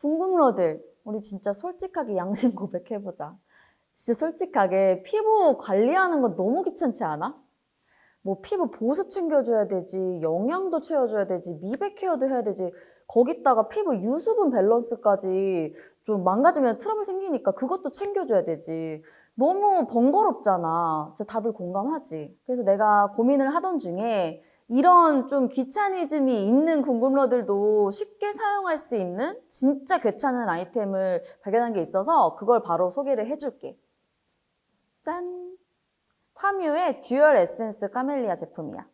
궁금러들, 우리 진짜 솔직하게 양심 고백해보자. 진짜 솔직하게 피부 관리하는 거 너무 귀찮지 않아? 뭐 피부 보습 챙겨줘야 되지, 영양도 채워줘야 되지, 미백 케어도 해야 되지, 거기다가 피부 유수분 밸런스까지 좀 망가지면 트러블 생기니까 그것도 챙겨줘야 되지. 너무 번거롭잖아. 진짜 다들 공감하지. 그래서 내가 고민을 하던 중에 이런 좀 귀차니즘이 있는 궁금러들도 쉽게 사용할 수 있는 진짜 괜찮은 아이템을 발견한 게 있어서 그걸 바로 소개를 해줄게. 짠! 파뮤의 듀얼 에센스 카멜리아 제품이야.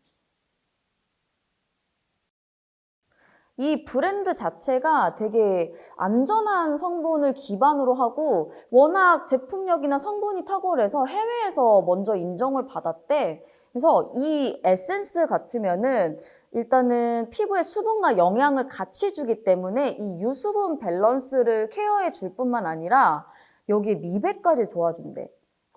이 브랜드 자체가 되게 안전한 성분을 기반으로 하고 워낙 제품력이나 성분이 탁월해서 해외에서 먼저 인정을 받았대. 그래서 이 에센스 같으면은 일단은 피부에 수분과 영양을 같이 주기 때문에 이 유수분 밸런스를 케어해 줄 뿐만 아니라 여기에 미백까지 도와준대.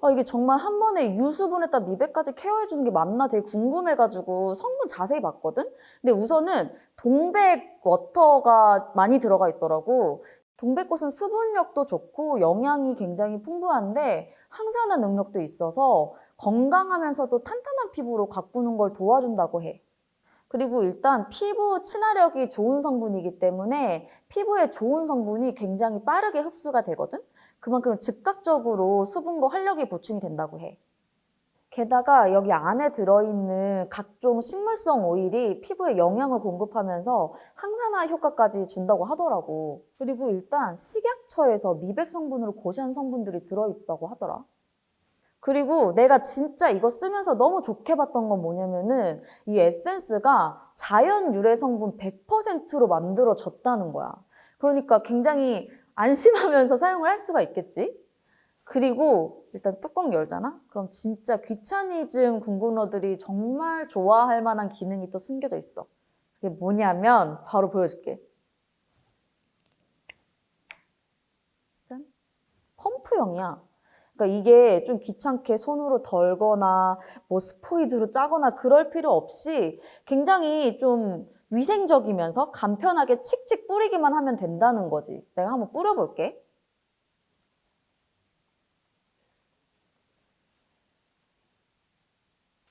아, 이게 정말 한 번에 유수분에다 미백까지 케어해 주는 게 맞나 되게 궁금해가지고 성분 자세히 봤거든? 근데 우선은 동백 워터가 많이 들어가 있더라고. 동백꽃은 수분력도 좋고 영양이 굉장히 풍부한데 항산화 능력도 있어서 건강하면서도 탄탄한 피부로 가꾸는 걸 도와준다고 해. 그리고 일단 피부 친화력이 좋은 성분이기 때문에 피부에 좋은 성분이 굉장히 빠르게 흡수가 되거든? 그만큼 즉각적으로 수분과 활력이 보충이 된다고 해. 게다가 여기 안에 들어있는 각종 식물성 오일이 피부에 영양을 공급하면서 항산화 효과까지 준다고 하더라고. 그리고 일단 식약처에서 미백 성분으로 고시한 성분들이 들어있다고 하더라. 그리고 내가 진짜 이거 쓰면서 너무 좋게 봤던 건 뭐냐면은 이 에센스가 자연 유래 성분 100%로 만들어졌다는 거야. 그러니까 굉장히 안심하면서 사용을 할 수가 있겠지? 그리고 일단 뚜껑 열잖아? 그럼 진짜 귀차니즘 궁금러들이 정말 좋아할 만한 기능이 또 숨겨져 있어. 그게 뭐냐면 바로 보여줄게. 짠. 펌프형이야. 그러니까 이게 좀 귀찮게 손으로 덜거나 뭐 스포이드로 짜거나 그럴 필요 없이 굉장히 좀 위생적이면서 간편하게 칙칙 뿌리기만 하면 된다는 거지. 내가 한번 뿌려볼게.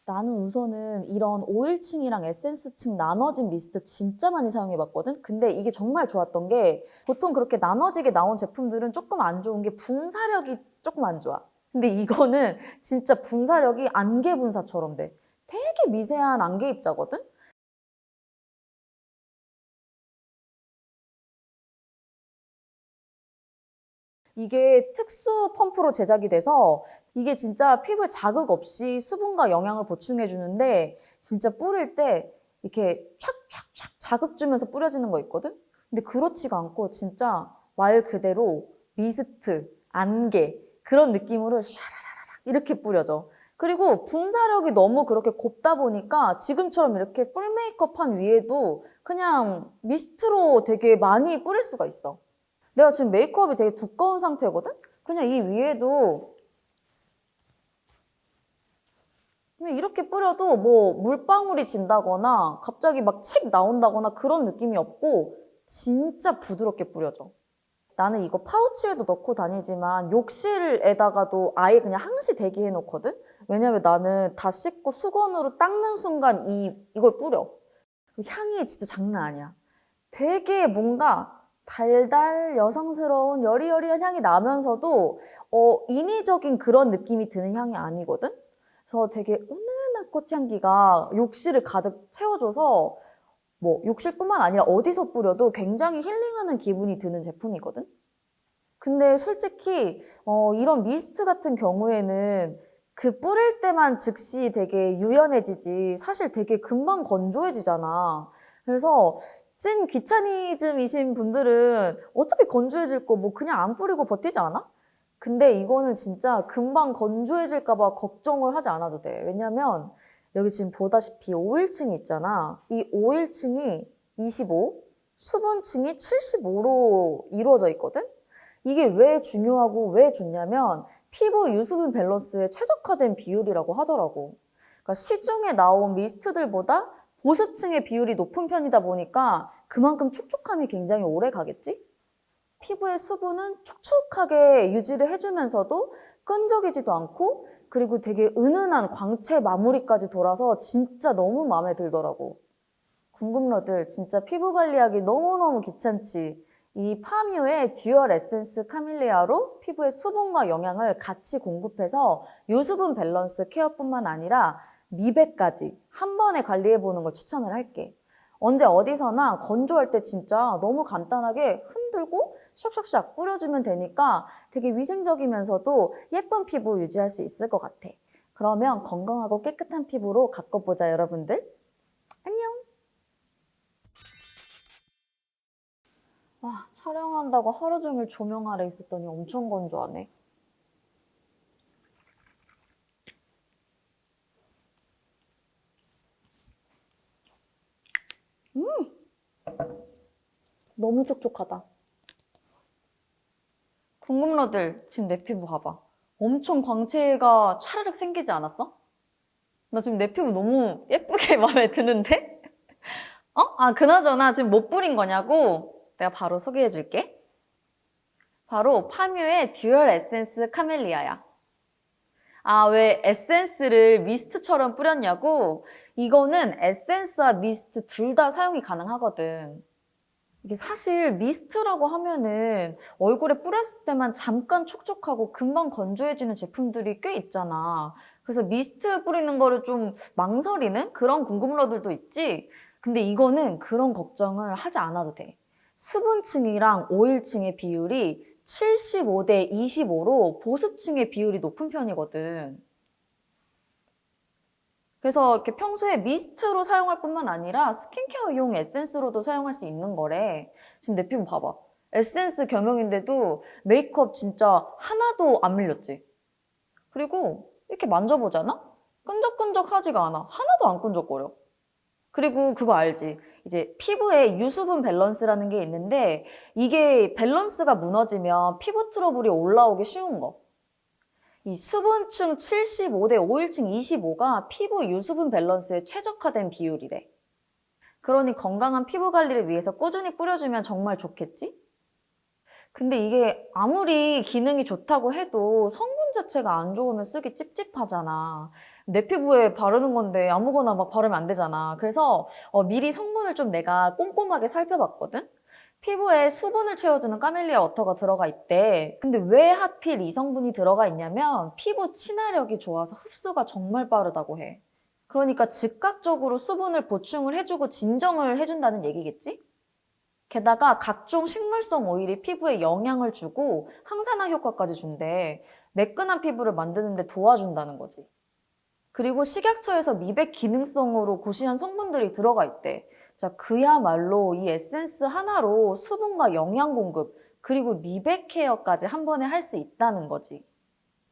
나는 우선은 이런 오일층이랑 에센스층 나눠진 미스트 진짜 많이 사용해봤거든? 근데 이게 정말 좋았던 게 보통 그렇게 나눠지게 나온 제품들은 조금 안 좋은 게 분사력이 조금 안 좋아. 근데 이거는 진짜 분사력이 안개 분사처럼 돼. 되게 미세한 안개 입자거든? 이게 특수 펌프로 제작이 돼서 이게 진짜 피부에 자극 없이 수분과 영양을 보충해 주는데 진짜 뿌릴 때 이렇게 촥촥촥 자극 주면서 뿌려지는 거 있거든? 근데 그렇지가 않고 진짜 말 그대로 미스트, 안개 그런 느낌으로 샤라라라 이렇게 뿌려져. 그리고 분사력이 너무 그렇게 곱다 보니까 지금처럼 이렇게 풀 메이크업 한 위에도 그냥 미스트로 되게 많이 뿌릴 수가 있어. 내가 지금 메이크업이 되게 두꺼운 상태거든? 그냥 이 위에도 그냥 이렇게 뿌려도 뭐 물방울이 진다거나 갑자기 막 칙 나온다거나 그런 느낌이 없고 진짜 부드럽게 뿌려져. 나는 이거 파우치에도 넣고 다니지만 욕실에다가도 아예 그냥 항시 대기해 놓거든? 왜냐면 나는 다 씻고 수건으로 닦는 순간 이, 이걸 뿌려. 그 향이 진짜 장난 아니야. 되게 뭔가 달달 여성스러운 여리여리한 향이 나면서도 어, 인위적인 그런 느낌이 드는 향이 아니거든? 그래서 되게 은은한 꽃향기가 욕실을 가득 채워줘서 뭐 욕실뿐만 아니라 어디서 뿌려도 굉장히 힐링하는 기분이 드는 제품이거든? 근데 솔직히 어, 이런 미스트 같은 경우에는 그 뿌릴 때만 즉시 되게 유연해지지 사실 되게 금방 건조해지잖아. 그래서 찐 귀차니즘이신 분들은 어차피 건조해질 거 뭐 그냥 안 뿌리고 버티지 않아? 근데 이거는 진짜 금방 건조해질까봐 걱정을 하지 않아도 돼. 왜냐면 여기 지금 보다시피 오일층이 있잖아. 이 오일층이 25, 수분층이 75로 이루어져 있거든? 이게 왜 중요하고 왜 좋냐면 피부 유수분 밸런스에 최적화된 비율이라고 하더라고. 그러니까 시중에 나온 미스트들보다 보습층의 비율이 높은 편이다 보니까 그만큼 촉촉함이 굉장히 오래 가겠지? 피부의 수분은 촉촉하게 유지를 해주면서도 끈적이지도 않고 그리고 되게 은은한 광채 마무리까지 돌아서 진짜 너무 마음에 들더라고. 궁금러들 진짜 피부 관리하기 너무너무 귀찮지. 이 파뮤의 듀얼 에센스 카밀레아로 피부의 수분과 영양을 같이 공급해서 유수분 밸런스 케어뿐만 아니라 미백까지 한 번에 관리해보는 걸 추천을 할게. 언제 어디서나 건조할 때 진짜 너무 간단하게 흔들고 샥샥샥 뿌려주면 되니까 되게 위생적이면서도 예쁜 피부 유지할 수 있을 것 같아. 그러면 건강하고 깨끗한 피부로 가꿔보자, 여러분들. 안녕! 와, 촬영한다고 하루 종일 조명 아래 있었더니 엄청 건조하네. 너무 촉촉하다. 궁금러들, 지금 내 피부 봐봐. 엄청 광채가 차르륵 생기지 않았어? 나 지금 내 피부 너무 예쁘게 마음에 드는데? 어? 아, 그나저나 지금 못 뿌린 거냐고? 내가 바로 소개해 줄게. 바로 파뮤의 듀얼 에센스 카멜리아야. 아, 왜 에센스를 미스트처럼 뿌렸냐고? 이거는 에센스와 미스트 둘 다 사용이 가능하거든. 이게 사실 미스트라고 하면은 얼굴에 뿌렸을 때만 잠깐 촉촉하고 금방 건조해지는 제품들이 꽤 있잖아. 그래서 미스트 뿌리는 거를 좀 망설이는 그런 궁금러들도 있지. 근데 이거는 그런 걱정을 하지 않아도 돼. 수분층이랑 오일층의 비율이 75대 25로 보습층의 비율이 높은 편이거든. 그래서 이렇게 평소에 미스트로 사용할 뿐만 아니라 스킨케어용 에센스로도 사용할 수 있는 거래. 지금 내 피부 봐봐. 에센스 겸용인데도 메이크업 진짜 하나도 안 밀렸지. 그리고 이렇게 만져보잖아? 끈적끈적하지가 않아. 하나도 안 끈적거려. 그리고 그거 알지? 이제 피부에 유수분 밸런스라는 게 있는데 이게 밸런스가 무너지면 피부 트러블이 올라오기 쉬운 거. 이 수분층 75대 오일층 25가 피부 유수분 밸런스에 최적화된 비율이래. 그러니 건강한 피부 관리를 위해서 꾸준히 뿌려주면 정말 좋겠지? 근데 이게 아무리 기능이 좋다고 해도 성분 자체가 안 좋으면 쓰기 찝찝하잖아. 내 피부에 바르는 건데 아무거나 막 바르면 안 되잖아. 그래서 어, 미리 성분을 좀 내가 꼼꼼하게 살펴봤거든? 피부에 수분을 채워주는 까멜리아 워터가 들어가 있대. 근데 왜 하필 이 성분이 들어가 있냐면 피부 친화력이 좋아서 흡수가 정말 빠르다고 해. 그러니까 즉각적으로 수분을 보충을 해주고 진정을 해준다는 얘기겠지? 게다가 각종 식물성 오일이 피부에 영향을 주고 항산화 효과까지 준대. 매끈한 피부를 만드는데 도와준다는 거지. 그리고 식약처에서 미백 기능성으로 고시한 성분들이 들어가 있대. 자, 그야말로 이 에센스 하나로 수분과 영양 공급, 그리고 미백 케어까지 한 번에 할 수 있다는 거지.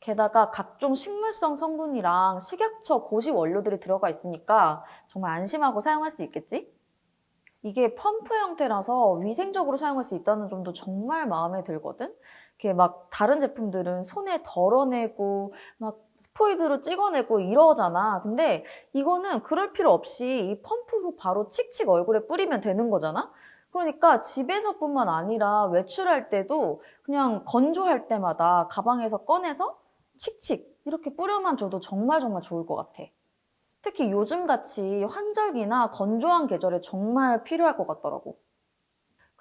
게다가 각종 식물성 성분이랑 식약처 고시 원료들이 들어가 있으니까 정말 안심하고 사용할 수 있겠지? 이게 펌프 형태라서 위생적으로 사용할 수 있다는 점도 정말 마음에 들거든? 이렇게 막 다른 제품들은 손에 덜어내고 막 스포이드로 찍어내고 이러잖아. 근데 이거는 그럴 필요 없이 이 펌프로 바로 칙칙 얼굴에 뿌리면 되는 거잖아? 그러니까 집에서뿐만 아니라 외출할 때도 그냥 건조할 때마다 가방에서 꺼내서 칙칙 이렇게 뿌려만 줘도 정말 정말 좋을 것 같아. 특히 요즘같이 환절기나 건조한 계절에 정말 필요할 것 같더라고.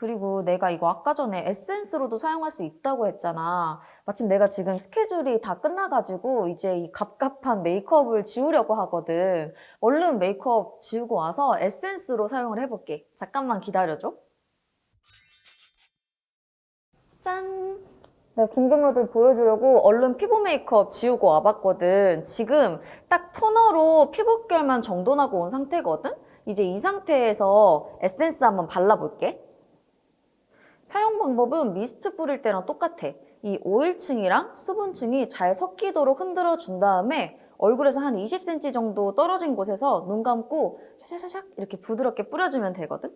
그리고 내가 이거 아까 전에 에센스로도 사용할 수 있다고 했잖아. 마침 내가 지금 스케줄이 다 끝나가지고 이제 이 갑갑한 메이크업을 지우려고 하거든. 얼른 메이크업 지우고 와서 에센스로 사용을 해볼게. 잠깐만 기다려줘. 짠! 내가 궁금러들 보여주려고 얼른 피부 메이크업 지우고 와봤거든. 지금 딱 토너로 피부결만 정돈하고 온 상태거든? 이제 이 상태에서 에센스 한번 발라볼게. 사용 방법은 미스트 뿌릴 때랑 똑같아. 이 오일층이랑 수분층이 잘 섞이도록 흔들어 준 다음에 얼굴에서 한 20cm 정도 떨어진 곳에서 눈 감고 샤샤샤샥 이렇게 부드럽게 뿌려주면 되거든?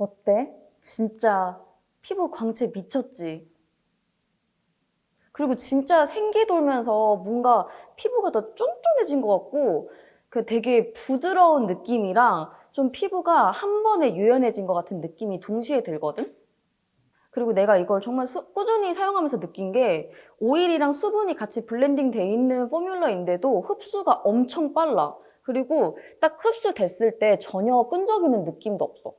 어때? 진짜 피부 광채 미쳤지? 그리고 진짜 생기 돌면서 뭔가 피부가 더 쫀쫀해진 것 같고 그 되게 부드러운 느낌이랑 좀 피부가 한 번에 유연해진 것 같은 느낌이 동시에 들거든? 그리고 내가 이걸 정말 수- 꾸준히 사용하면서 느낀 게 오일이랑 수분이 같이 블렌딩 돼 있는 포뮬러인데도 흡수가 엄청 빨라. 그리고 딱 흡수됐을 때 전혀 끈적이는 느낌도 없어.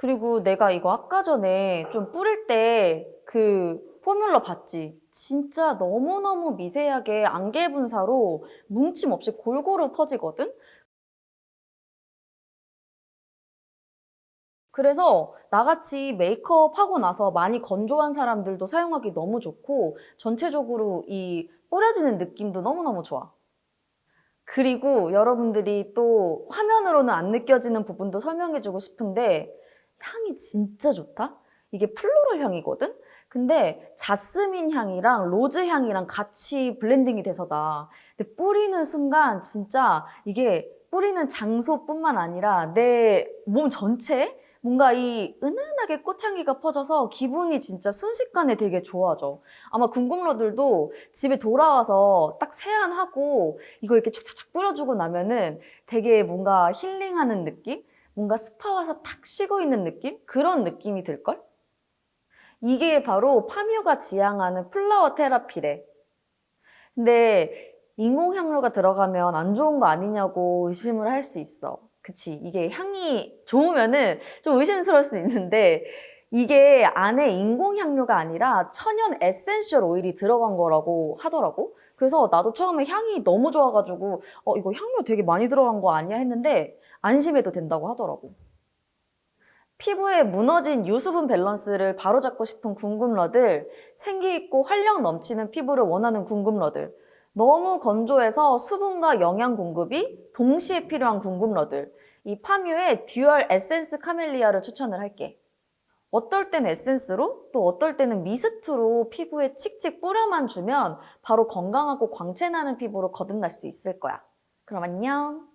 그리고 내가 이거 아까 전에 좀 뿌릴 때 그 포뮬러 봤지? 진짜 너무너무 미세하게 안개 분사로 뭉침 없이 골고루 퍼지거든? 그래서 나같이 메이크업 하고 나서 많이 건조한 사람들도 사용하기 너무 좋고 전체적으로 이 뿌려지는 느낌도 너무너무 좋아. 그리고 여러분들이 또 화면으로는 안 느껴지는 부분도 설명해주고 싶은데 향이 진짜 좋다? 이게 플로럴 향이거든? 근데 자스민 향이랑 로즈 향이랑 같이 블렌딩이 돼서 나. 근데 뿌리는 순간 진짜 이게 뿌리는 장소뿐만 아니라 내 몸 전체 뭔가 이 은은하게 꽃향기가 퍼져서 기분이 진짜 순식간에 되게 좋아져. 아마 궁금러들도 집에 돌아와서 딱 세안하고 이거 이렇게 촥촥촥 뿌려주고 나면은 되게 뭔가 힐링하는 느낌? 뭔가 스파 와서 탁 쉬고 있는 느낌? 그런 느낌이 들걸? 이게 바로 파뮤가 지향하는 플라워 테라피래. 근데 인공향료가 들어가면 안 좋은 거 아니냐고 의심을 할 수 있어. 그치. 이게 향이 좋으면은 좀 의심스러울 수 있는데 이게 안에 인공향료가 아니라 천연 에센셜 오일이 들어간 거라고 하더라고. 그래서 나도 처음에 향이 너무 좋아가지고 어, 이거 향료 되게 많이 들어간 거 아니야 했는데 안심해도 된다고 하더라고. 피부에 무너진 유수분 밸런스를 바로잡고 싶은 궁금러들, 생기 있고 활력 넘치는 피부를 원하는 궁금러들, 너무 건조해서 수분과 영양 공급이 동시에 필요한 궁금러들, 이 파뮤의 듀얼 에센스 카멜리아를 추천을 할게. 어떨 땐 에센스로, 또 어떨 때는 미스트로 피부에 칙칙 뿌려만 주면 바로 건강하고 광채나는 피부로 거듭날 수 있을 거야. 그럼 안녕.